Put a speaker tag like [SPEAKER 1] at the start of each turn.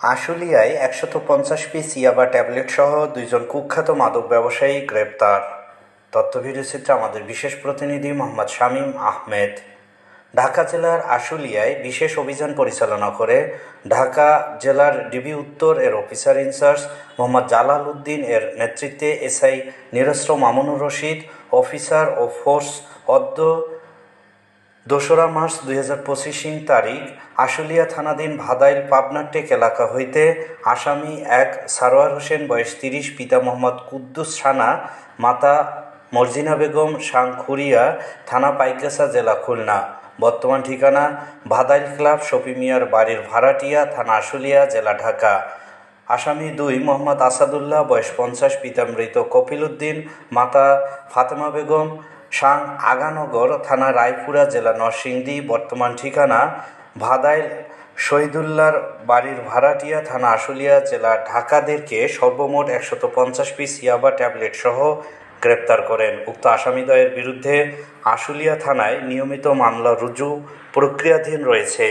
[SPEAKER 1] আশুলিয়ায় একশত পঞ্চাশ পিস ইয়াবা ট্যাবলেটসহ দুইজন কুখ্যাত মাদক ব্যবসায়ী গ্রেপ্তার। তথ্য ভিডিওচিত্রে আমাদের বিশেষ প্রতিনিধি মোহাম্মদ শামীম আহমেদ। ঢাকা জেলার আশুলিয়ায় বিশেষ অভিযান পরিচালনা করে ঢাকা জেলার ডিবি উত্তর এর officer in charge Mohammad Jalal Uddin এর নেতৃত্বে এসআই নিরস্ত্র মামুনুর রশিদ, অফিসার ও ফোর্স অদ্য দোসরা মার্চ দুই হাজার তারিখ আশুলিয়া থানাধীন ভাদাইল পাবনাটেক এলাকা হইতে আসামি এক সারোয়ার হোসেন, বয়স তিরিশ, পিতা মোহাম্মদ কুদ্দুস সানা, মাতা মর্জিনা বেগম, সাংখুরিয়া থানা পাইকগাছা জেলা খুলনা। বর্তমান ঠিকানা ভাদাইল ক্লাব, শফি মিয়ার বাড়ির ভাড়াটিয়া থানা আশুলিয়া, জেলা ঢাকা। আসামি দুই, মোহাম্মদ আসাদুল্লাহ, বয়স পঞ্চাশ, পিতা মৃত কপিল উদ্দিন, মাতা ফাতেমা বেগম সাং আগানগর থানা রায়পুরা জেলা নরসিংদী, বর্তমান ঠিকানা ভাদাইল শহীদুল্লাহর বাড়ির ভাড়াটিয়া থানা আশুলিয়া জেলা ঢাকাদেরকে সর্বমোট একশত পঞ্চাশ পিস ইয়াবা ট্যাবলেট সহ গ্রেপ্তার করেন। উক্ত আসামিদ্বয়ের বিরুদ্ধে আশুলিয়া থানায় নিয়মিত মামলা রুজু প্রক্রিয়াধীন রয়েছে।